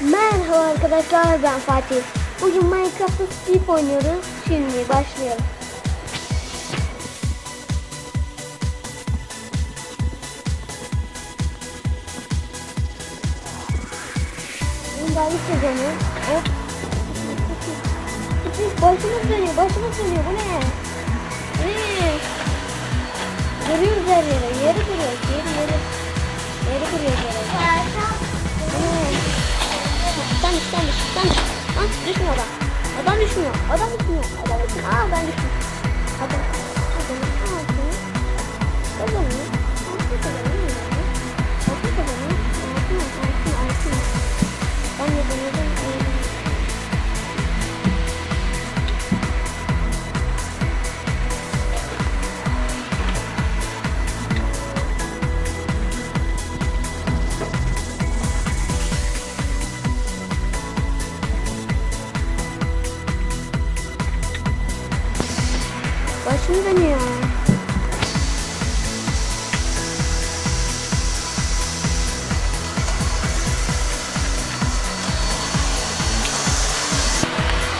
Merhaba arkadaşlar ben Fatih. Bugün Minecraft'ta Sleep oynuyoruz. Şimdi başlayalım. Bunun daha bir sezonu. Hop. Başımız dönüyor, başımız dönüyor. Bu ne? Ne? Görüyoruz her yere. Yeri görüyoruz. Yeri yeri. Yeri görüyoruz her yere. Düşmüyor adam. Adam düşmüyor. Adam düşmüyor. Adam düşmüyor. Aa ben düştüm. Adam. Adam. Başım dönüyor.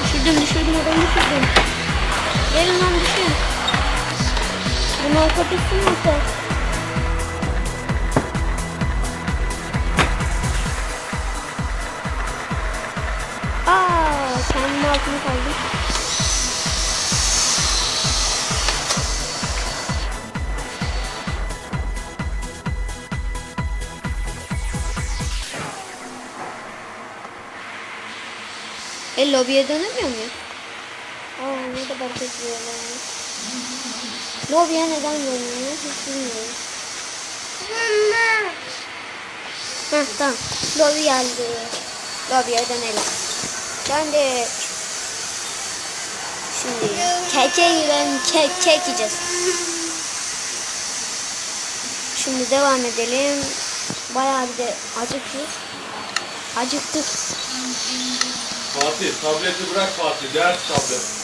Düşürdüm düşürdüm adamı düşürdüm. Gelin lan düşün. Bunu arkadaşsın mı? Aa, kendim altına kaldım. E lobiye dönemiyor muyuz? Aa ne kadar kötü bir olay. Lobiye neden dönmüyor hiç bilmiyorum. Heh tamam. Lobi geldi. Lobiye dönelim. Döndük. Şimdi keke yiyelim, kek, kek yiyeceğiz. Şimdi devam edelim. Bayağı bir de acıktık. Acıktık. Fatih, tableti bırak Fatih, ders tablet.